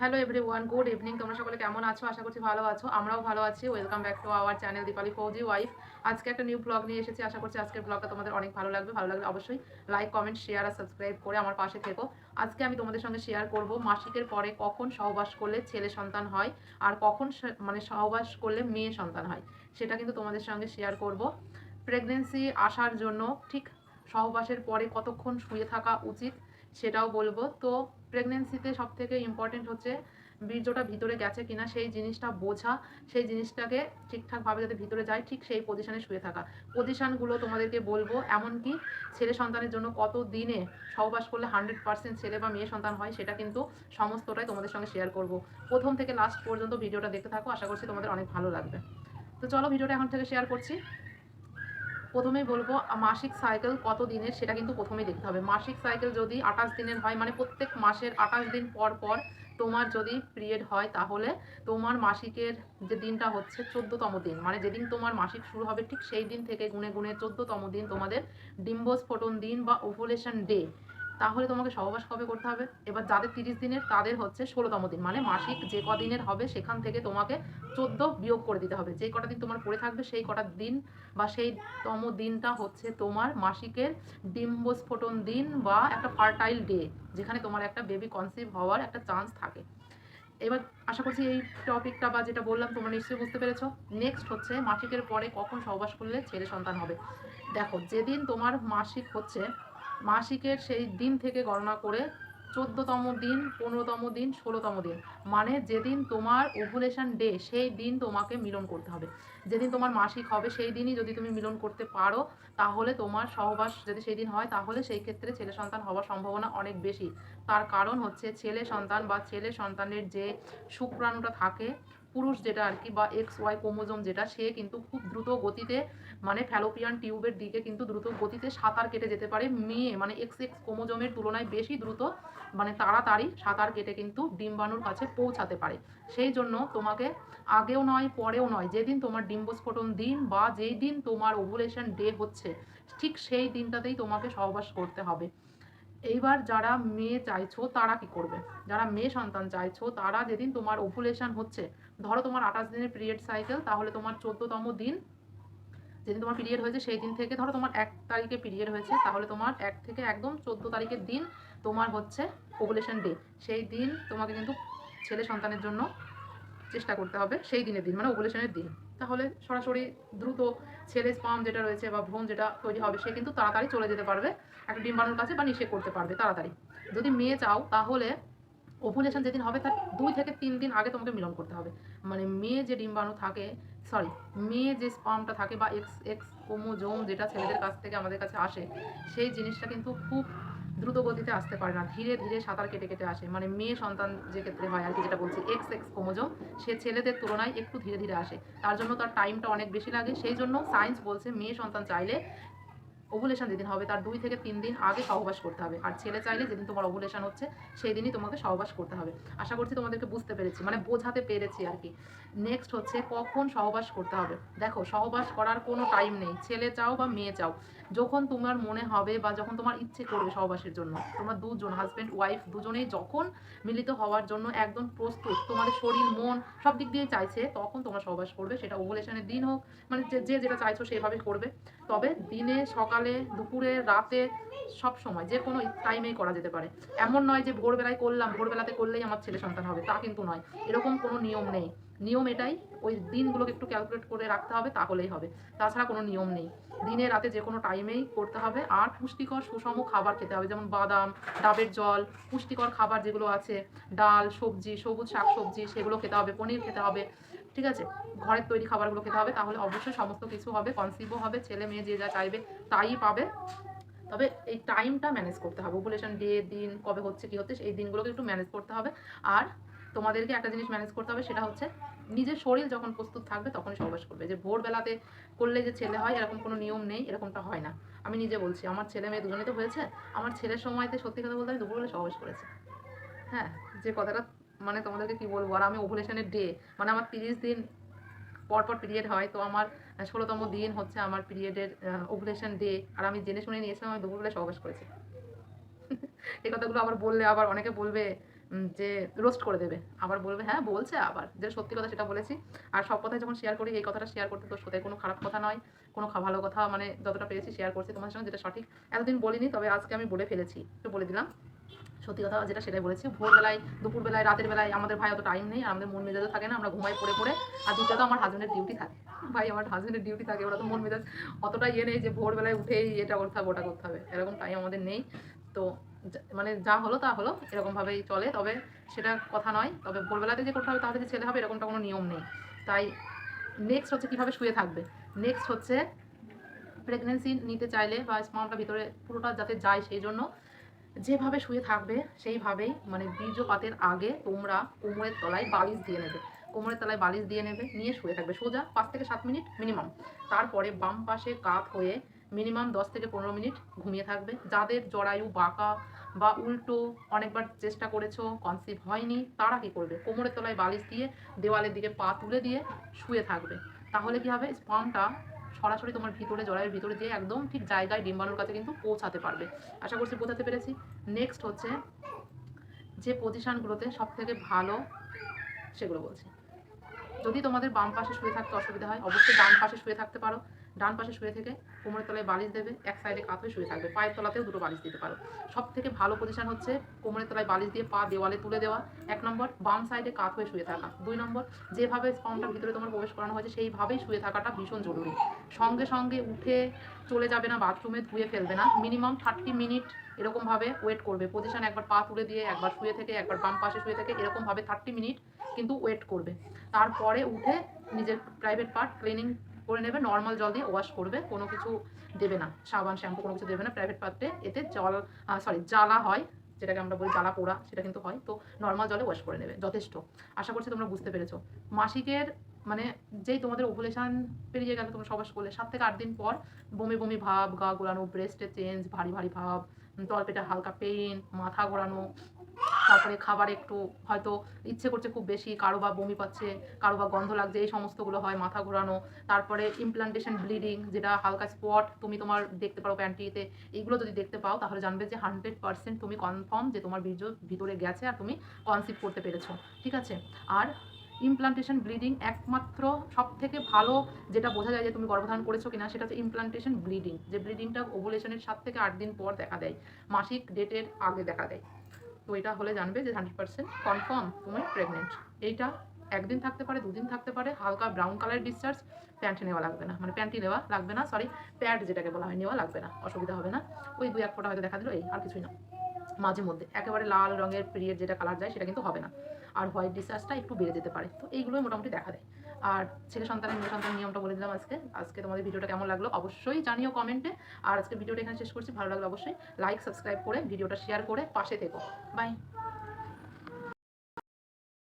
Hello everyone good evening তোমরা সকলে কেমন আছো? আশা করছি ভালো আছো। আমরাও ভালো আছি। Welcome back to our channel Dipali Fauji wife আজকে একটা নিউ ব্লগ নিয়ে এসেছি। আশা করছি আজকের ব্লগটা তোমাদের অনেক ভালো লাগবে। ভালো লাগলে অবশ্যই লাইক কমেন্ট শেয়ার আর সাবস্ক্রাইব করে আমার পাশে থেকো। আজকে আমি তোমাদের সঙ্গে শেয়ার করব মাসিকের পরে কখন সহবাস করলে ছেলে সন্তান হয় আর কখন মানে সহবাস করলে মেয়ে সন্তান হয়, সেটা কিন্তু তোমাদের সঙ্গে শেয়ার করব। প্রেগনেন্সি আসার জন্য ঠিক সহবাসের পরে কতক্ষণ শুয়ে থাকা উচিত? সেটাও বলব। তো প্রেগনেন্সিতে সব থেকে ইম্পর্টেন্ট হচ্ছে বীর্যটা ভিতরে গেছে কিনা, সেই জিনিসটা বোঝা, সেই জিনিসটাকে ঠিকঠাকভাবে যাতে ভিতরে যায়, ঠিক সেই পজিশনে শুয়ে থাকা। পজিশনগুলো তোমাদেরকে বলব, এমনকি ছেলে সন্তানের জন্য কত দিনে সহবাস করলে হান্ড্রেড পার্সেন্ট ছেলে বা মেয়ে সন্তান হয়, সেটা কিন্তু সমস্তটাই তোমাদের সঙ্গে শেয়ার করব। প্রথম থেকে লাস্ট পর্যন্ত ভিডিওটা দেখতে থাকো, আশা করছি তোমাদের অনেক ভালো লাগবে। তো চলো ভিডিওটা এখন থেকে শেয়ার করছি। প্রথমেই বলব মাসিক সাইকেল কত দিনের সেটা কিন্তু প্রথমেই দেখতে হবে। মাসিক সাইকেল যদি আঠাশ দিনের হয় মানে প্রত্যেক মাসের আঠাশ দিন পর পর তোমার যদি পিরিয়ড হয়, তাহলে তোমার মাসিকের যে দিনটা হচ্ছে চোদ্দতম দিন। মানে যেদিন তোমার মাসিক শুরু হবে, ঠিক সেই দিন থেকে গুনে গুনে চোদ্দতম দিন তোমাদের ডিম্বস্ফোটন দিন বা ওভুলেশন ডে তাহলে তোমাকে সহবাস কবে করতে হবে? এবার যাদের তিরিশ দিনের, তাদের হচ্ছে ষোলোতম দিন। মানে মাসিক যে কদিনের হবে, সেখান থেকে তোমাকে চোদ্দ বিয়োগ করে দিতে হবে। যে কটা দিন তোমার পড়ে থাকবে, সেই কটা দিন বা সেই তম দিনটা হচ্ছে তোমার মাসিকের ডিম্বস্ফোটন দিন বা একটা ফার্টাইল ডে, যেখানে তোমার একটা বেবি কনসিভ হওয়ার একটা চান্স থাকে। এবার আশা করছি এই টপিকটা বা যেটা বললাম, তোমরা নিশ্চয়ই বুঝতে পেরেছ। নেক্সট হচ্ছে মাসিকের পরে কখন সহবাস করলে ছেলে সন্তান হবে। দেখো, যেদিন তোমার মাসিক হচ্ছে মাসিকের সেই দিন থেকে গণনা করে চোদ্দতম দিন, পনেরোতম দিন, ষোলোতম দিন। মানে যেদিন তোমার ওভুলেশন ডে সেই দিন তোমাকে মিলন করতে হবে। যেদিন তোমার মাসিক হবে, সেই দিনই যদি তুমি মিলন করতে পারো, তাহলে তোমার সহবাস যদি সেই দিন হয়, তাহলে সেই ক্ষেত্রে ছেলে সন্তান হওয়ার সম্ভাবনা অনেক বেশি। তার কারণ হচ্ছে ছেলে সন্তান বা ছেলে সন্তানের যে শুক্রাণুটা থাকে পুরুষ যেটা আর কি বা এক্স ওয়াই ক্রোমোজোম যেটা, সে কিন্তু খুব দ্রুত গতিতে মানে ফ্যালোপিয়ান টিউবের দিকে কিন্তু দ্রুত গতিতে সাঁতার কেটে যেতে পারে। মেয়ে মানে এক্স এক্স ক্রোমোজোমের তুলনায় বেশি দ্রুত মানে তাড়াতাড়ি সাঁতার কেটে কিন্তু ডিম্বাণুর কাছে পৌঁছাতে পারে। সেই জন্য তোমাকে আগেও নয়, পরেও নয়, যেদিন তোমার ডিম্বস্ফোটন দিন বা যেই দিন তোমার ওভুলেশন ডে হচ্ছে, ঠিক সেই দিনটাতেই তোমাকে সহবাস করতে হবে। এইবার যারা মেয়ে চাইছো, তারা কি করবে? যারা মেয়ে সন্তান চাইছো, তারা যেদিন তোমার ওভুলেশন হচ্ছে, ধরো তোমার আঠাশ দিনের পিরিয়ড সাইকেল তাহলে তোমার চোদ্দতম দিন, যেদিন তোমার পিরিয়ড হয়েছে, সেই দিন থেকে ধরো তোমার এক তারিখে পিরিয়ড হয়েছে, তাহলে তোমার এক থেকে একদম চোদ্দ তারিখের দিন তোমার হচ্ছে ওভুলেশন ডে সেই দিন তোমাকে কিন্তু ছেলে সন্তানের জন্য চেষ্টা করতে হবে, সেই দিনের দিন মানে ওভুলেশনের দিন। তাহলে সরাসরি দ্রুত ছেলে স্পাম যেটা রয়েছে বা ভ্রূণ যেটা তৈরি হবে, সে কিন্তু তাড়াতাড়ি চলে যেতে পারবে, একটা ডিম্বাণুর কাছে বা নিষেধ করতে পারবে তাড়াতাড়ি। যদি মেয়ে চাও, তাহলে ওভুলেশন যেদিন হবে তার দুই থেকে তিন দিন আগে তোমাকে মিলন করতে হবে। মানে মেয়ে যে ডিম্বাণু থাকে সরি মেয়ে যে স্পামটা থাকে বা এক্স এক্স ক্রোমোজোম যেটা ছেলেদের কাছ থেকে আমাদের কাছে আসে, সেই জিনিসটা কিন্তু খুব দ্রুত গতিতে আসতে পারে না। ধীরে ধীরে সাঁতার কেটে কেটে আসে। মানে মেয়ে সন্তান যে ক্ষেত্রে হয় আর কি, যেটা বলছি এক্স এক্স ক্রোমোজোম, সে ছেলেদের তুলনায় একটু ধীরে ধীরে আসে। তার জন্য তার টাইমটা অনেক বেশি লাগে। সেই জন্য সায়েন্স বলছে, মেয়ে সন্তান চাইলে ওভুলেশন যেদিন হবে, তার দুই থেকে তিন দিন আগে সহবাস করতে হবে। আর ছেলে চাইলে যেদিন তোমার ওভুলেশন হচ্ছে সেই দিনই তোমাকে সহবাস করতে হবে। আশা করছি তোমাদেরকে বুঝতে পেরেছি মানে বোঝাতে পেরেছি আর কি। নেক্সট হচ্ছে কখন সহবাস করতে হবে। দেখো, সহবাস করার কোনো টাইম নেই। ছেলে চাও বা মেয়ে চাও, যখন তোমার মনে হবে বা যখন তোমার ইচ্ছে করবে সহবাসের জন্য, তোমরা দুজন হাজব্যান্ড ওয়াইফ দুজনেই যখন মিলিত হওয়ার জন্য একদম প্রস্তুত, তোমাদের শরীর, মন সব দিক দিয়ে চাইছে, তখন তোমরা সহবাস করবে। সেটা ওভুলেশনের দিন হোক মানে যে যেটা চাইছো সেভাবে করবে। তবে দিনে সকালে দুপুরে, রাতে, সব সময়, যে কোনো টাইমেই করা যেতে পারে। এমন নয় যে ভোরবেলায় করলাম, ভোরবেলাতে করলেই আমার ছেলে সন্তান হবে, তা কিন্তু নয়। এরকম কোনো নিয়ম নেই। নিয়ম এটাই, ওই দিনগুলোকে একটু ক্যালকুলেট করে রাখতে হবে, তাহলেই হবে। তাছাড়া কোনো নিয়ম নেই। দিনে, রাতে যে কোনো টাইমেই করতে হবে, আর পুষ্টিকর সুষম খাবার খেতে হবে, যেমন বাদাম, ডাবের জল, পুষ্টিকর খাবার যেগুলো আছে, ডাল, সবজি, সবুজ শাক সবজি, সেগুলো খেতে হবে, পনির খেতে হবে। ঠিক আছে? ঘরের তৈরি খাবারগুলো খেতে হবে, তাহলে অবশ্যই সমস্ত কিছু হবে কনসিভও হবে, ছেলে মেয়ে যে যা চাইবে তাই পাবে। তবে এই টাইমটা ম্যানেজ করতে হবে। ওভুলেশন ডে দিন, কবে হচ্ছে, কি হচ্ছে, এই দিনগুলোকে একটু ম্যানেজ করতে হবে। আর তোমাদেরকে একটা জিনিস ম্যানেজ করতে হবে, সেটা হচ্ছে নিজের শরীর যখন প্রস্তুত থাকবে তখনই সহবাস করবে। যে ভোরবেলাতে করলে যে ছেলে হয়, এরকম কোনো নিয়ম নেই, এরকমটা হয় না। আমি নিজে বলছি, আমার ছেলে মেয়ে দুজনেই তো হয়েছে, আমার ছেলের সময়তে সত্যি কথা বলতে আমি দুপুরবেলা সহবাস করেছি। হ্যাঁ যে কথাটা মানে তোমাদেরকে কি বলব? আর আমি ওভুলেশনের ডে মানে আমার তিরিশ দিন পর পর পিরিয়ড হয়, তো আমার ষোলোতম দিন হচ্ছে আমার পিরিয়ডের ওভুলেশন ডে আর আমি জেনে শুনে নিয়েছিলাম, আমি দুপুরবেলা সহবাস করেছি। এই কথাগুলো আবার বললে, আবার অনেকে বলবে যে রোস্ট করে দেবে। আবার বলবে হ্যাঁ বলছে আবার। যে সত্যি কথা সেটা বলেছি। আর সব কথাই যখন শেয়ার করি, এই কথাটা শেয়ার করতে তোর সাথে কোনো খারাপ কথা নয়। কোনো ভালো কথা মানে যতটা পেরেছি শেয়ার করছি তোমার সঙ্গে, যেটা সঠিক। এতদিন বলিনি, তবে আজকে আমি বলে ফেলেছি। একটু বলে দিলাম। সত্যি কথা যেটা সেটাই বলেছি। ভোরবেলায়, দুপুরবেলায়, রাতের বেলায় আমাদের ভাই অত টাইম নেই, আমাদের মন মেজাজও থাকে না, আমরা ঘুমাই পড়ে পড়ে, আর দুটো তো আমার হাজবেন্ডের ডিউটি থাকে। ভাই, আমার হাজবেন্ডের ডিউটি থাকে, ওরা তো মন মেজাজ অতটা ইয়ে নেই যে ভোরবেলায় উঠেই এটা করতে হবে, ওটা করতে হবে। এরকম টাইম আমাদের নেই। তো মানে যা হলো তা হলো এরকমভাবেই চলে। তবে সেটা কথা নয়, তবে ভোরবেলাতে যে করতে হবে তাহলে যে ছেলে হবে, এরকমটা কোনো নিয়ম নেই। তাই নেক্সট হচ্ছে কীভাবে শুয়ে থাকবে? নেক্সট হচ্ছে প্রেগনেন্সি নিতে চাইলে বা স্পামটা ভিতরে পুরোটা যাতে যায় সেই জন্য যেভাবে শুয়ে থাকবে, সেইভাবেই মানে বীর্যপাতের আগে তোমরা কোমরের তলায় বালিশ দিয়ে নেবে। কোমরের তলায় বালিশ দিয়ে নেবে, নিয়ে শুয়ে থাকবে। সোজা পাঁচ থেকে সাত মিনিট মিনিমাম তারপরে বাম পাশে কাত হয়ে মিনিমাম দশ থেকে পনেরো মিনিট ঘুমিয়ে থাকবে। যাদের জরায়ু, বাঁকা বা উল্টো অনেকবার চেষ্টা করেছ কনসিভ হয়নি, তারা কী করবে? কোমরের তলায় বালিশ দিয়ে দেওয়ালের দিকে পা তুলে দিয়ে শুয়ে থাকবে। তাহলে কি হবে? স্পামটা সরাসরি তোমার ভিতরে, জলের ভিতরে দিয়ে একদম ঠিক জায়গায় ডিম্বাণুর কাছে কিন্তু পৌঁছাতে পারবে। আশা করছি বোঝাতে পেরেছি। নেক্সট হচ্ছে যে প্রতিষ্ঠানগুলোতে সব থেকে ভালো সেগুলো বলছি। যদি তোমাদের বাম পাশে শুয়ে থাকতে অসুবিধা হয়, অবশ্যই ডান পাশে শুয়ে থাকতে পারো। ডান পাশে শুয়ে থেকে কোমরের তলায় বালিশ দেবে, এক সাইডে কাত হয়ে শুয়ে থাকবে। পায়ের তলাতেও দুটো বালিশ দিতে পারো। সব থেকে ভালো পজিশন হচ্ছে কোমরের তলায় বালিশ দিয়ে পা দেওয়ালে তুলে দেওয়া। এক নম্বর, বাম সাইডে কাত হয়ে শুয়ে থাকা। দুই নম্বর, যেভাবে স্পামটার ভিতরে তোমার প্রবেশ করানো হয়েছে, সেইভাবেই শুয়ে থাকাটা ভীষণ জরুরি। সঙ্গে সঙ্গে উঠে চলে যাবে না বাথরুমে ধুয়ে ফেলবে না। মিনিমাম থার্টি মিনিট এরকমভাবে ওয়েট করবে। পজিশন একবার পা তুলে দিয়ে, একবার শুয়ে থেকে, একবার বাম পাশে শুয়ে থেকে, এরকমভাবে থার্টি মিনিট কিন্তু ওয়েট করবে। তারপরে উঠে নিজের প্রাইভেট পার্ট ক্লিনিং করে নেবে নর্মাল জল দিয়ে ওয়াশ করবে, কোনো কিছু দেবে না। সাবান শ্যাম্পু কোনো কিছু দেবে না প্রাইভেট পার্টে এতে জল সরি জ্বালা হয়, যেটাকে আমরা বলি জ্বালা পোড়া, সেটা কিন্তু হয়। তো নর্মাল জলে ওয়াশ করে নেবে, যথেষ্ট। আশা করছি তোমরা বুঝতে পেরেছ। মাসিকের মানে যেই তোমাদের ওভুলেশন পেরিয়ে গেল, তোমরা সবাস করলে সাত থেকে আট দিন পর বমি বমি ভাব, গা গোলানো ব্রেস্টে চেঞ্জ ভারী ভারী ভাব তলপেটে হালকা পেন মাথা ঘোরানো তারপরে খাবার একটু হয়তো ইচ্ছে করছে খুব বেশি, কারও বা বমি পাচ্ছে, কারও বা গন্ধ লাগছে, এই সমস্তগুলো হয় মাথা ঘোরানো। তারপরে ইমপ্লান্টেশন ব্লিডিং যেটা হালকা স্পট তুমি তোমার দেখতে পারো প্যান্টিতে এইগুলো যদি দেখতে পাও, তাহলে জানবে যে হান্ড্রেড পার্সেন্ট তুমি কনফার্ম যে তোমার বীর্য ভিতরে গেছে আর তুমি কনসিভ করতে পেরেছ, ঠিক আছে? আর ইমপ্লান্টেশন ব্লিডিং একমাত্র সব থেকে ভালো যেটা বোঝা যায় যে তুমি গর্ভধারণ করেছ কিনা, সেটা হচ্ছে ইমপ্লান্টেশন ব্লিডিং যে ব্লিডিংটা ওভুলেশনের সাত থেকে আট দিন পর দেখা দেয়, মাসিক ডেটের আগে দেখা দেয়। তো এটা হলে জানবে যে হান্ড্রেড পার্সেন্ট কনফার্ম তুমি প্রেগনেন্ট এইটা একদিন থাকতে পারে, দুদিন থাকতে পারে, হালকা ব্রাউন কালার ডিসচার্জ প্যান্ট নেওয়া লাগবে না। মানে প্যান্টি নেওয়া লাগবে না সরি প্যাড যেটাকে বলা হয়, নেওয়া লাগবে না, অসুবিধা হবে না। ওই দুই এক ফোঁটা হয়তো দেখা দিল, এই আর কিছুই না। মাঝে মধ্যে, একেবারে লাল রঙের পিরিয়ড যেটা কালার যায়, সেটা কিন্তু হবে না। আর হোয়াইট ডিসচার্জটা একটু বেড়ে যেতে পারে। তো এইগুলোই মোটামুটি দেখা দেয়। আর ছেলে সন্তানের মেয়ে সন্তানের নিয়মটা বলে দিলাম আজকে। আজকে তোমাদের ভিডিওটা কেমন লাগল অবশ্যই জানিও কমেন্টে আর আজকে ভিডিওটা এখানে শেষ করছি, ভালো লাগল অবশ্যই লাইক সাবস্ক্রাইব করে ভিডিওটা শেয়ার করে পাশে থেকো। বাই